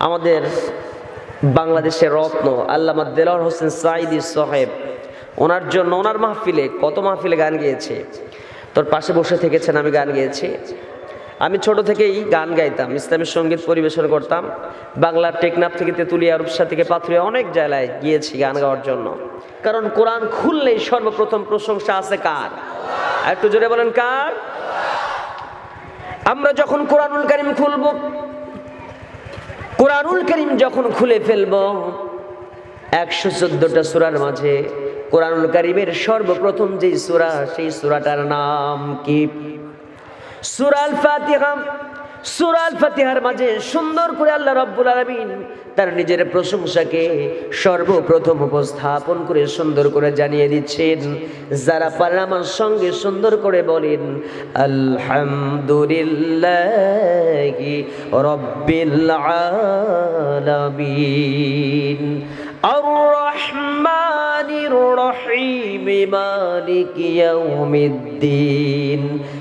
আমাদের বাংলাদেশের রত্ন আল্লামা দেলার হোসেন সাইদি সাহেব, ওনার জন্য, ওনার মাহফিলে কত মাহফিলে গান গিয়েছে? তোর পাশে বসে থেকেছেন, আমি গান গেয়েছি। আমি ছোট থেকেই গান গাইতাম, ইসলামী সংগীত পরিবেশন করতাম। বাংলার টেকনাফ থেকে তেঁতুলিয়া রূপসা থেকে পাথুরিয়া অনেক জায়গায় গিয়েছি গান গাওয়ার জন্য। কারণ কোরআন খুললেই সর্বপ্রথম প্রশংসা আছে কার? একটু জোরে বলেন কার? আমরা যখন কোরআনুল কারিম খুলব কোরআনুল করিম যখন খুলে ফেলব, একশো চোদ্দটা সুরার মাঝে কোরআনুল কারিমের সর্বপ্রথম যেই সুরা, সেই সুরাটার নাম কি? সুরাল ফাতিহা। সুরাল ফাতিহার মাঝে সুন্দর করে আল্লাহ রব্বুল আলমিন তার নিজের প্রশংসাকে সর্বপ্রথম উপস্থাপন করে সুন্দর করে জানিয়ে দিচ্ছেন। যারা পারেন আমার সঙ্গে সুন্দর করে বলেন, আলহামদুলিল্লাহ। রব্বিল আলামিন। আর রহমানির রহিম মালিক ইয়াউমিদ্দিন।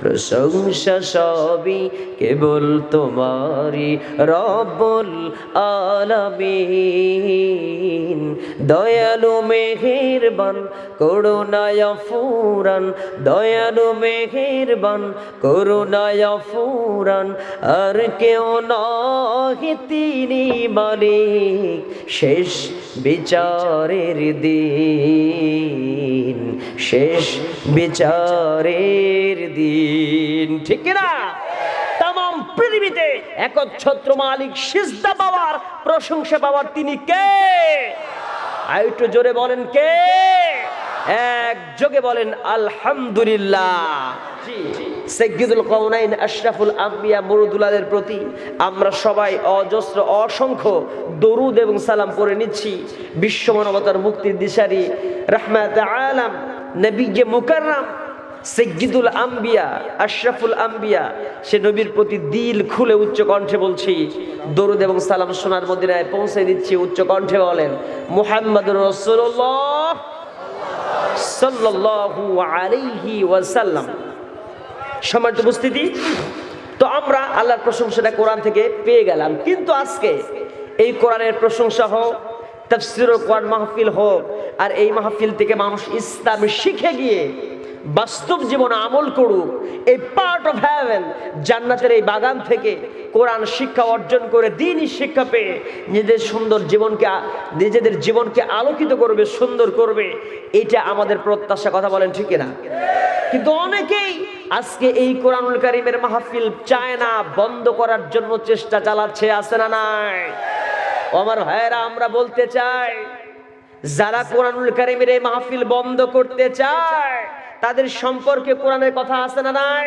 প্রশংসা সবই কেবল তোমারি রব্বুল আলামিন। দয়ালু মেহেরবান, করুণায় ফুরান দয়ালু মেহেরবান, করুণায় ফুরান আর কেউ নহে তিনি মালিক, শেষ বিচারের দিন। শেষ বিচারের দিন। ঠিক না পৃথিবীতে একচ্ছত্র মালিক সিজদা পাওয়ার প্রশংসা পাওয়ার তিনি কে? একটু জোরে বলেন কে? এক যোগে বলেন আলহামদুলিল্লাহ। কওনাইন আশরাফুল আম্বিয়া মরুদুলাদের প্রতি আমরা সবাই অজস্র অসংখ্য দরুদ এবং সালাম পড়ে নিচ্ছি। বিশ্ব মানবতার মুক্তির দিশারি রহমাত আলাম নবীকে মুকাররাম সৈয়দুল আম্বিয়া, আশরাফুল আম্বিয়া, সে নবীর প্রতি দিল খুলে উচ্চ কণ্ঠে বলছি, দরুদ এবং সালাম সোনার মদিনায় পৌঁছে দিচ্ছি, উচ্চ কণ্ঠে বলেন মুহাম্মদ রসুল্লাহ ওয়াসাল্লাম। উপস্থিতি, তো আমরা আল্লাহর প্রশংসাটা কোরআন থেকে পেয়ে গেলাম, কিন্তু আজকে এই কোরআনের প্রশংসা হোক কোরআন মাহফিল হোক, আর এই মাহফিল থেকে মানুষ ইসলাম শিখে গিয়ে বাস্তব জীবন আমল করুক, এই পার্ট অফ হ্যাভেন জান্নাতের এই বাগান থেকে কোরআন শিক্ষা অর্জন করে, দিনই শিক্ষা পেয়ে নিজেদের সুন্দর জীবনকে নিজেদের জীবনকে আলোকিত করবে, সুন্দর করবে, এটা আমাদের প্রত্যাশা, কথা বলেন ঠিক না কিন্তু অনেকেই আজকে এই কোরআনুল কারিমের মাহফিল চায় না, বন্ধ করার জন্য চেষ্টা চালাচ্ছে, আছে না নাই? আমার ভাইয়েরা, আমরা বলতে চাই, যারা কোরআনুল কারিমের এই মাহফিল বন্ধ করতে চায় তাদের সম্পর্কে কোরআনের কথা আছে না নাই?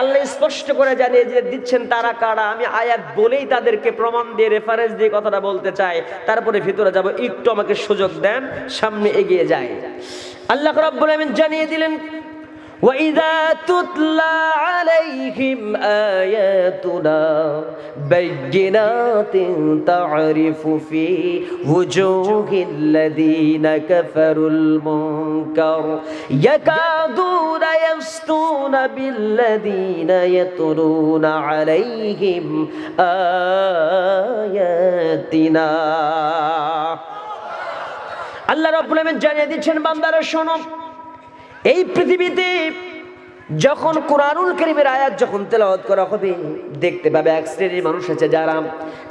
আল্লাহ স্পষ্ট করে জানিয়ে যে দিচ্ছেন তারা কারা? আমি আয়াত বলেই তাদেরকে প্রমাণ দিয়ে রেফারেন্স দিয়ে কথাটা বলতে চাই। তারপরে ভিতরে যাব, একটু আমাকে সুযোগ দেন, সামনে এগিয়ে যায় আল্লাহ রব্বুল আমিন জানিয়ে দিলেন وإذا تتلى عليهم آياتنا بينات تعرف في وجوه الذين كفروا المنكر يكادون يسطون بالذين يتلون عليهم آياتنا আল্লাহ রব্বুল আমিন জানিয়ে দিচ্ছেন বান্দারা শোনো এই পৃথিবীতে যখন কোরআনুল করিমের আয়াত যখন তেলাওয়াত করা হবে, দেখতে পাবে এক শ্রেণির মানুষ আছে যারা,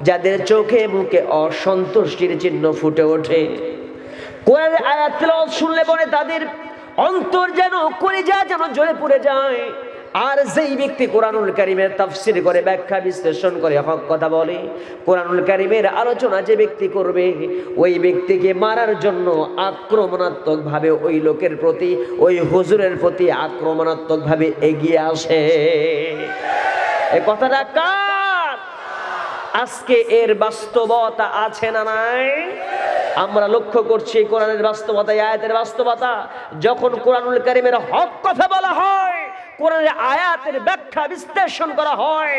যাদের চোখে মুখে অসন্তুষ্টির চিহ্ন ফুটে ওঠে। কোরআনের আয়াত তেলাওয়াত শুনলে পরে তাদের অন্তর যেন করে যায় যেন জ্বলে পড়ে যায়। আর যেই ব্যক্তি কোরআনুল কারিমের তাফসির করে, ব্যাখ্যা, বিশ্লেষণ করে হক কথা বলে, কোরআনুল কারিমের আলোচনা যে ব্যক্তি করবে, ওই ব্যক্তিকে মারার জন্য আক্রমণাত্মকভাবে ওই লোকের প্রতি, ওই হুজুরের প্রতি আক্রমণাত্মকভাবে এগিয়ে আসে। এ কথাটা কার? আজকে এর বাস্তবতা আছে না নাই? আমরা লক্ষ্য করছি কোরআনের বাস্তবতা আয়াতের বাস্তবতা, যখন কোরআনুল কারিমের হক কথা বলা হয় কোরআনের আয়াতের ব্যাখ্যা বিশ্লেষণ করা হয়।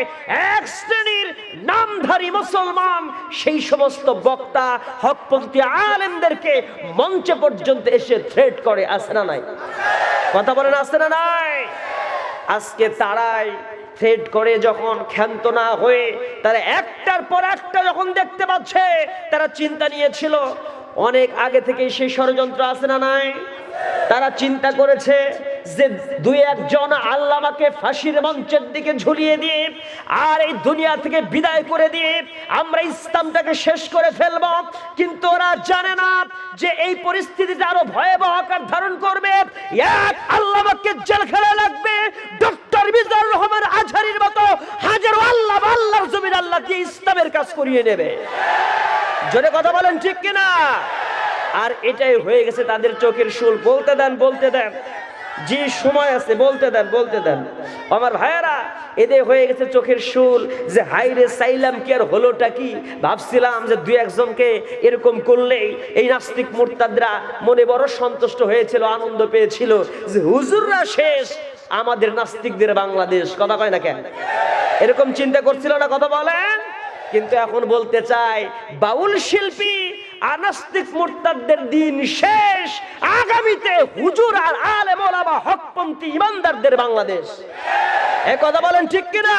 এক শ্রেণির নামধারী মুসলমান, সেই সমস্ত বক্তা, হকপন্থী আলেমদেরকে মঞ্চে পর্যন্ত এসে থ্রেট করে আসে না নাই? কথা বলেন আসে না নাই? আজকে তারাই থ্রেড করে যখন ক্ষান্ত না হয়ে, তারা একটার পর একটা যখন দেখতে পাচ্ছে, তারা চিন্তা নিয়েছিল, অনেক আগে থেকে সেই ষড়যন্ত্র আছে না নাই? তারা চিন্তা করেছে যে দুই একজন আল্লামাকে ফাঁসির মঞ্চের দিকে ঝুলিয়ে দিয়ে আর এই দুনিয়া থেকে বিদায় করে দিয়ে আমরা ইসলামটাকে শেষ করে ফেলব। কিন্তু ওরা জানে না যে এই পরিস্থিতিতে আরও ভয়াবহ আকার ধারণ করবে। এক আল্লামাকে জেলখানে লাগবে। ডক্টর মিজানুর রহমান আজহারির মতো হাজারো আল্লাহ আল্লাহর জমির আল্লাহ দিয়ে ইসলামের কাজ করিয়ে নেবে। জোরে কথা বলেন ঠিক কিনা? আর এটাই হয়ে গেছে তাদের চোখের শুল। বলতে দেন বলতে দেন। যে সময় আছে, বলতে দেন বলতে দেন। আমার ভাইয়েরা, এদের হয়ে গেছে চোখের শুল যে হাইরে চাইলাম কি আর হলোটা কি? ভাবছিলাম যে দুই একজনকে এরকম করলেই এই নাস্তিক মোরতাদরা মনে বড় সন্তুষ্ট হয়েছিল, আনন্দ পেয়েছিল, যে হুজুররা শেষ, আমাদের নাস্তিকদের বাংলাদেশ। কথা কয় না কেন? এরকম চিন্তা করছিল না, কথা বলেন? কিন্তু এখন বলতে চাই, বাউল শিল্পী আনাস্তিক মুরতাদদের দিন শেষ। আগামীতে হুজুর আর আলেম ওলামা হকপন্থী ইমানদারদের বাংলাদেশ। এ কথা বলেন ঠিক কিনা?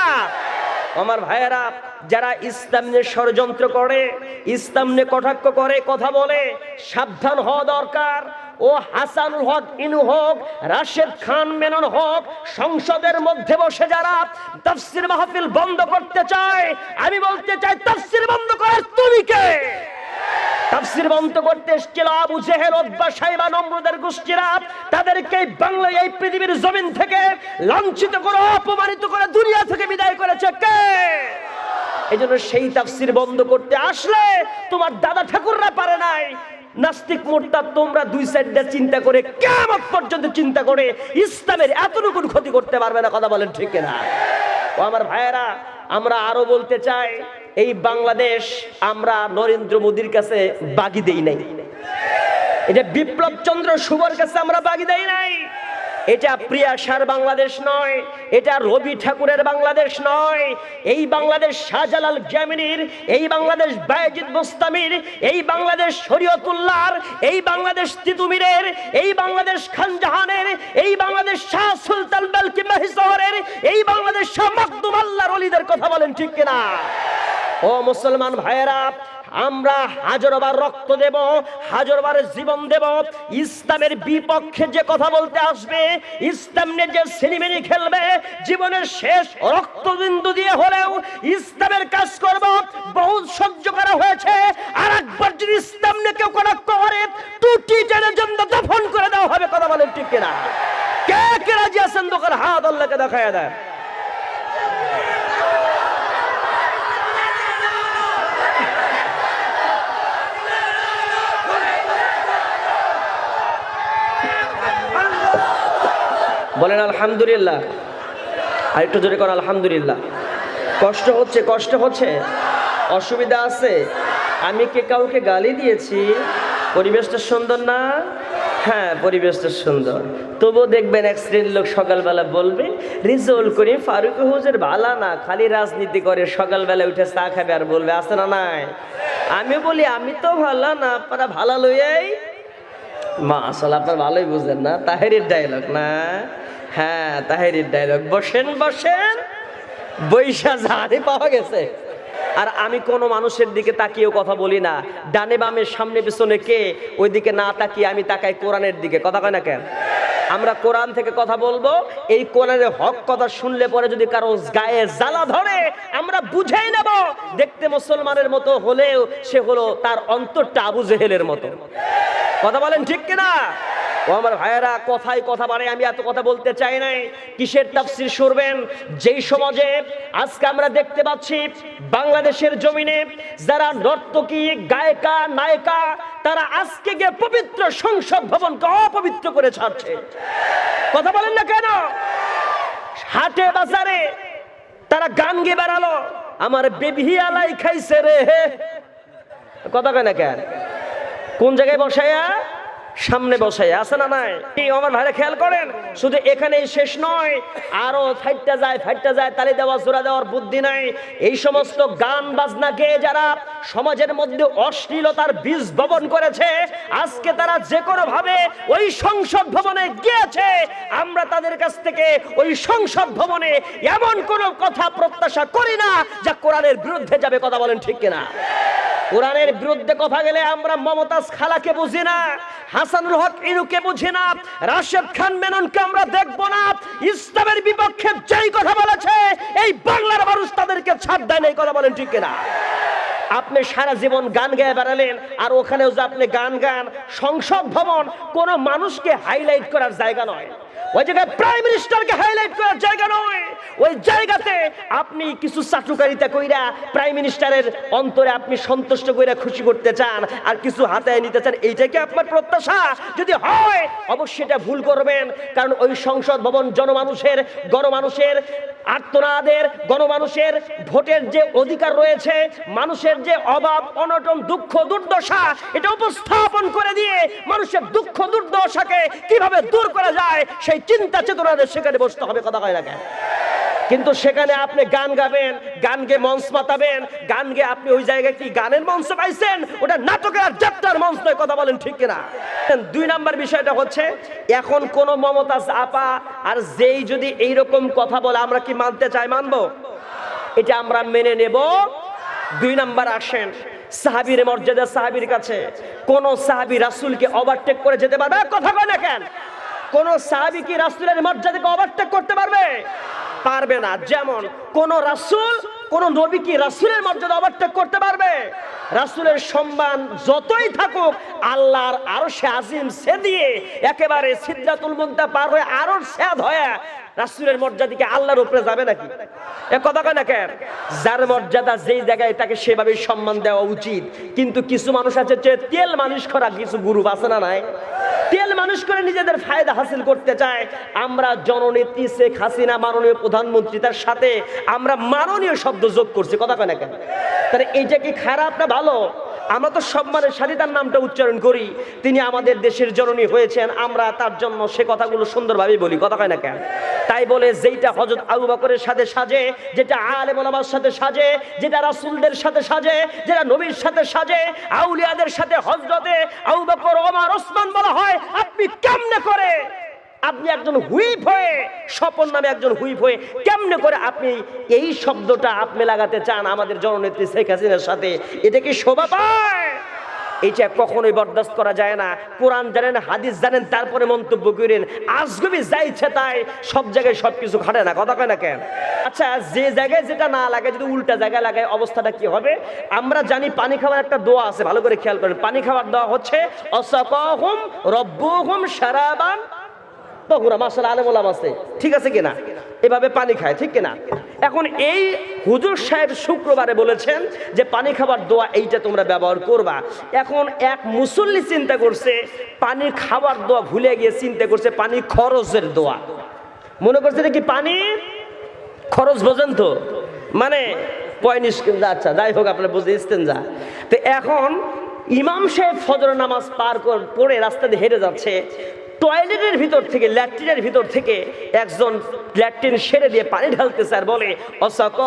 আমার ভাইয়েরা, যারা ইসলাম নিয়ে ষড়যন্ত্র করে, ইসলাম নিয়ে কটাক্ষ করে, কথা বলে, সাবধান হওয়া দরকার। ও হাসানুল হক, ইনু হোক, রাশেদ খান, মেনন হোক, সংসদের মধ্যে বসে যারা তাফসির মাহফিল বন্ধ করতে চায়, আমি বলতে চাই, তাফসির বন্ধ করার তুমি কে? তাফসির বন্ধ করতে এসেছিল আবু জেহেল ওদ্বা সাইবা, নম্রদের গোষ্ঠীরা। তাদেরকে বাংলা এই পৃথিবীর জমিন থেকে লাঞ্ছিত করে, অপমানিত করে দুনিয়া থেকে বিদায় করেছে কে? এই জন্য সেই তাফসির বন্ধ করতে আসলে তোমার দাদা ঠাকুররা পারে নাই। নাস্তিক মোর্তা তোমরা দুই সাইডটা চিন্তা করে কেমন পর্যন্ত চিন্তা করে ইসলামের এতটুকু ক্ষতি করতে পারবে না, কথা বলেন ঠিক না ও আমার ভাইয়েরা, আমরা আরও বলতে চাই এই বাংলাদেশ আমরা নরেন্দ্র মোদীর কাছে বাগি দেই নাই। এটা বিপ্লব চন্দ্র শুভর কাছে আমরা বাগি দেই নাই। এটা প্রিয়াসার বাংলাদেশ নয়, এটা রবি ঠাকুরের বাংলাদেশ নয়, এই বাংলাদেশ শাহজালাল জামিনীর, এই বাংলাদেশ বায়েজিদ মোস্তামির, এই বাংলাদেশ শরীয়তুল্লাহর, এই বাংলাদেশ তিতুমিরের, এই বাংলাদেশ খানজাহানের এই বাংলাদেশ শাহ সুলতান বালকি মাহিসহরের এই বাংলাদেশ শাহ মাকদুম আল্লাহর অলিদের কথা বলেন ঠিক কিনা? ও মুসলমান ভাইয়েরা, আমরা হাজারবার রক্ত দেব হাজারবার জীবন দেব। ইসলামের বিপক্ষে যে কথা বলতে আসবে, ইসলাম নিয়ে যে সিনেমেনি খেলবে, জীবনের শেষ রক্তবিন্দু দিয়ে হলেও ইসলামের কাজ করব, বহুত সহ্য করা হয়েছে। আর একবার যদি ইসলাম নিয়ে কেউ কোনো করে টুটি জেনে জন্য দফন করে দেওয়া হবে, কথা বলেন ঠিক কিনা? কে কে রাজি আছেন? দোকান হাত আল্লাহকে দেখায় দেয় বলেন আলহামদুলিল্লাহ। আর একটু জোরে কর, আলহামদুলিল্লাহ। কষ্ট হচ্ছে কষ্ট হচ্ছে। অসুবিধা আছে। আমি কে কাউকে গালি দিয়েছি? পরিবেশটা সুন্দর না? হ্যাঁ পরিবেশটা সুন্দর। তবুও দেখবেন এক শ্রেণির লোক সকালবেলা বলবে রিজল করি ফারুক হুজুর ভালা না, খালি রাজনীতি করে, সকালবেলা উঠে চা খাবে আর বলবে, আছে না নাই? আমি বলি, আমি তো ভালো না, আপনারা ভালো লইয়াই মা আসলে আপনার ভালোই বুঝলেন না? তাহেরির ডায়লগ না? হ্যাঁ তাহেরির ডায়লগ বসেন বসেন। বৈশা ঝাড়ে পাওয়া গেছে। আর আমি কোনো মানুষের দিকে তাকিয়েও কথা বলি না। ডানে বামের সামনে পিছনে কে? ওই দিকে না তাকিয়ে আমি তাকাই কোরআনের দিকে। কথা কয় না কেন? আমরা কোরআন থেকে কথা বলব। এই কোরআনের হক কথা শুনলে পরে যদি কারও গায়ে জ্বালা ধরে, আমরা বুঝেই নেব। দেখতে মুসলমানের মতো হলেও সে হলো তার অন্তরটা আবু জেহেলের মতো। কথা বলেন ঠিক কিনা? ও আমার ভাইয়েরা কথাই কথা বাড়ে আমি এত কথা বলতে চাই নাই। কিসের তাফসির শুনবেন? যেই সমাজে আজকে আমরা দেখতে পাচ্ছি, বাংলাদেশের জমিনে যারা নর্তকী, গায়িকা, নায়িকা, তারা আজকে গিয়ে পবিত্র সংসদ ভবনকে অপবিত্র করে ছাড়ছে। কথা বলেন না কেন? হাটে বাজারে তারা গান গিয়ে বেড়ালো, আমার বেবি আলাই খাইছে রে কথা কয় না কেন? কোন জায়গায় বসায়া? সামনে বসায়, আছে না নাই? আমার ভাইরা খেয়াল করেন? শুধু এখানেই শেষ নয়, আরও ফাইটটা যায় ফাইটটা যায়, তালি দেওয়া, জোড়া দেওয়ার বুদ্ধি নাই। এই সমস্ত গান বাজনা যারা সমাজের মধ্যে অশ্লীলতার বীজ বপন করেছে, আজকে তারা যে কোনো ভাবে ওই সংসদ ভবনে গিয়েছে, আমরা তাদের কাছ থেকে ওই সংসদ ভবনে এমন কোন কথা প্রত্যাশা করি না, যা কোরআনের বিরুদ্ধে যাবে, কথা বলেন ঠিক কিনা? কোরআনের বিরুদ্ধে কথা গেলে আমরা মমতাজ খালাকে বুঝি না, হাসানুল হক ইনুকে বুঝি না, রাশেদ খান মেননকে আমরা দেখব না। ইসলামের বিপক্ষে যেই কথা বলেছে, এই বাংলার মানুষ তাদেরকে ছাড় দেয় এই কথা বলেন ঠিক কিনা? আপনি সারা জীবন গান গেয়ে বেড়ালেন, আর ওখানেও যে আপনি গান গান, সংসদ ভবন, কোনো মানুষকে হাইলাইট করার জায়গা নয়। ওই জায়গায় প্রাইম মিনিস্টারকে হাইলাইট করার জায়গা নয়। ওই জায়গাতে আপনি কিছু চাটুকারিতা কইরা প্রাইম মিনিস্টারের অন্তরে আপনি সন্তুষ্ট কইরা খুশি করতে চান আর কিছু হাতায় নিতে চান এইটাকে আপনার প্রত্যাশা? যদি হয়, অবশ্যই এটা ভুল করবেন। কারণ ওই সংসদ ভবন জনমানুষের, গণমানুষের আত্মনাদের গণমানুষের ভোটের যে অধিকার রয়েছে, মানুষের যে অভাব, অনটন, দুঃখ, দুর্দশা, এটা উপস্থাপন করে দিয়ে মানুষের দুঃখ, দুর্দশাকে কীভাবে দূর করা যায়, সেই চিন্তা চেতনাদের সেখানে বসতে হবে কথা কয় না কেন? কিন্তু সেখানে আপনি গান গাবেন গান গেয়ে মঞ্চ মাতাবেন গান গেয়ে আপনি ওই জায়গায় কি গানের মঞ্চ পাইছেন? ওটা নাটকের আর যাত্রার মঞ্চ নয়, কথা বলেন ঠিক কিনা? দুই নাম্বার বিষয়টা হচ্ছে, এখন কোন মমতাজ আপা আর যেই যদি এইরকম কথা বলে, আমরা কি মানতে চাই, মানবো? এটা আমরা মেনে নেব। দুই নাম্বার আসেন, সাহাবির মর্যাদা, সাহাবির কাছে। কোন সাহাবি রাসূলকে ওভারটেক করে যেতে পারবে কথা কয় না কেন? কোন সাহাবি কি রাসূলের মর্যাদাকে ওভারটেক করতে পারবে? পারবে না। যেমন কোন রাসূল, কোন নবী কি রাসূলের মর্যাদা ওভারটেক করতে পারবে? রাসূলের সম্মান যতই থাকুক, আল্লাহর আরও সে আজিম সে দিয়ে একেবারে সিদ্ধাতুল মুন্তা পার হয়ে আরও স্যাদ হয়ে রাসূলের মর্যাদাকে আল্লাহর উপরে যাবে নাকি? এ কথা কয় না কেন? যার মর্যাদা যেই জায়গায় তাকে সেভাবে সম্মান দেওয়া উচিত। কিন্তু কিছু মানুষ আছে যে তেল মানুষ করা কিছু গুরু আছে না নাই? তেল মানুষ করে নিজেদের ফায়দা হাসিল করতে চায়। আমরা জননেত্রী শেখ হাসিনা মাননীয় প্রধানমন্ত্রী, তার সাথে আমরা মাননীয় শব্দ যোগ করছি। কথা কেন কেন? তাহলে এইটা কি খারাপ না ভালো? আমরা তো সম্মানের সাথে তার নামটা উচ্চারণ করি। তিনি আমাদের দেশের জননী হয়েছেন। আমরা তার জন্য সে কথাগুলো সুন্দরভাবে বলি। কথা কয় না কেন? তাই বলে যেইটা হজরত আবু বকরের সাথে সাজে, যেটা আলেম ওলামার সাথে সাজে, যেটা রাসুলদের সাথে সাজে, যেটা নবীর সাথে সাজে, আউলিয়াদের সাথে হজরতে আবু বকর, ওমর, ওসমান বলা হয়, আপনি কেমনে করে আপনি একজন হুইপ হয়ে, স্বপন নামে একজন হুইপ হয়ে কেমনে করে আপনি এই শব্দটা আপনি লাগাতে চান আমাদের জননেত্রী শেখ হাসিনার সাথে? এটা কি শোভা পায়? এইটা কখনোই বরদাস্ত করা যায় না। কোরআন জানেন, হাদিস জানেন, তারপরে মন্তব্য করেন। আজগবি যা ইচ্ছে তাই, সব জায়গায় সব কিছু খাটে না। কথা কয় না কেন? আচ্ছা যে জায়গায় যেটা না লাগে যদি উল্টা জায়গায় লাগে অবস্থাটা কি হবে? আমরা জানি পানি খাওয়ার একটা দোয়া আছে, ভালো করে খেয়াল করেন। পানি খাওয়ার দোয়া হচ্ছে, অসাকহুম রব্বুহুম শারাবান তহুরা মাসাল আলেমুলাম আছে। ঠিক আছে কিনা? এভাবে পানি খায়, ঠিক কিনা? এখন এই হুজুর সাহেব শুক্রবারে বলেছেন যে, পানি খাবার দোয়া এইটা তোমরা ব্যবহার করবা। এখন এক মুসল্লি চিন্তা করছে, পানি খাবার দোয়া ভুলে গিয়ে চিন্তা করছে, পানি খরচের দোয়া। মনে করছে কি পানি? খরচ বোঝেন তো? মানে পয়নিস আচ্ছা যাই হোক, আপনার বুঝে ইস্তেন যা। তো এখন ইমাম সাহেব ফজর নামাজ পার কর পড়ে রাস্তা দিয়ে হেঁটে যাচ্ছে। টয়লেটের ভিতর থেকে, ল্যাট্রিনের ভিতর থেকে একজন ল্যাট্রিন সেরে দিয়ে পানি ঢালতেছে আর বলে অসাক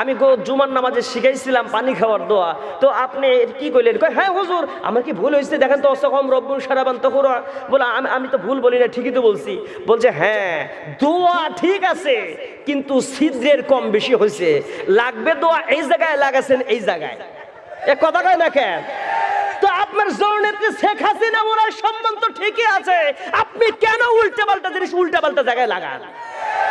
আমি গো জুমার নামাজে শিখাইছিলাম পানি খাওয়ার দোয়া। তো আপনি কি কইলেন? কয় হ্যাঁ হুজুর, আমার কি ভুল হয়েছে দেখেন তো অসকম রব্বুল সারাবান তখন বলে, আমি আমি তো ভুল বলি না, ঠিকই তো বলছি। বলছে হ্যাঁ দোয়া ঠিক আছে, কিন্তু ছিদ্রের কম বেশি হয়েছে লাগবে দোয়া এই জায়গায় লাগাছেন এই জায়গায়। এ কথা কয় না কেন? তো আপনার জননেত্রী শেখ হাসিনা, ওনার সম্মান তো ঠিকই আছে। আপনি কেন উল্টা পাল্টা জিনিস উল্টা পাল্টা জায়গায় লাগান?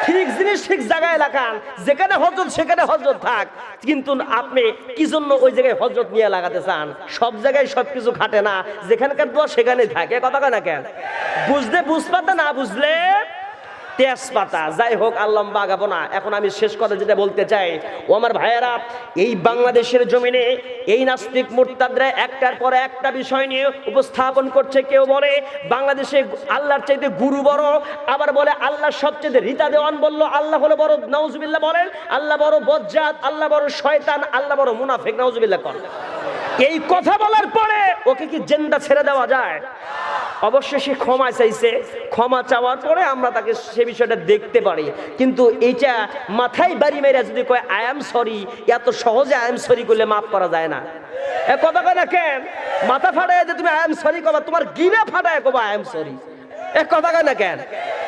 ঠিক জিনিস ঠিক জায়গায় লাগান। যেখানে হজরত, সেখানে হজরত থাক। কিন্তু আপনি কি জন্য ওই জায়গায় হজরত নিয়ে লাগাতে চান? সব জায়গায় সব কিছু খাটে না। যেখানকার দোয়া সেখানেই থাকে। কথা কয় না কেন? বুঝলে বুঝপাতে না বুঝলে তেজপাতা, যাই হোক আল্লাহ বাগাবো না। এখন আমি শেষ কথা যেটা বলতে চাই, ও আমার ভাইয়েরা, এই বাংলাদেশের জমিনে এই নাস্তিক মুরতাদরা একটার পর একটা বিষয় নিয়ে উপস্থাপন করছে। কেউ বলে, বাংলাদেশে আল্লাহর চাইতে গুরু বড়। আবার বলে, আল্লাহ সবচেয়ে রিতা দেওয়ান বলল, আল্লাহ হলো বড় নাউজুবিল্লাহ বলেন, আল্লাহ বড় বজ্জাত, আল্লাহ বড় শয়তান, আল্লাহ বড় মুনাফিক, নাউজুবিল্লাহ কর। এই কথা বলার পরে ওকে কি জেন্ডা ছেড়ে দেওয়া যায়? অবশ্যই সে ক্ষমা চাইছে। ক্ষমা চাওয়ার পরে আমরা তাকে সে বিষয়টা দেখতে পারি। কিন্তু এইটা মাথায় বাড়ি মেরে যদি কয় আই এম সরি এত সহজে আই এম সরি করলে মাফ করা যায় না। এ কথা কয় না কেন? মাথা ফাটায় যে তুমি আই এম সরি কবা তোমার গিনা ফাটায় কবা আই এম সরি এ কথা কয় না কেন?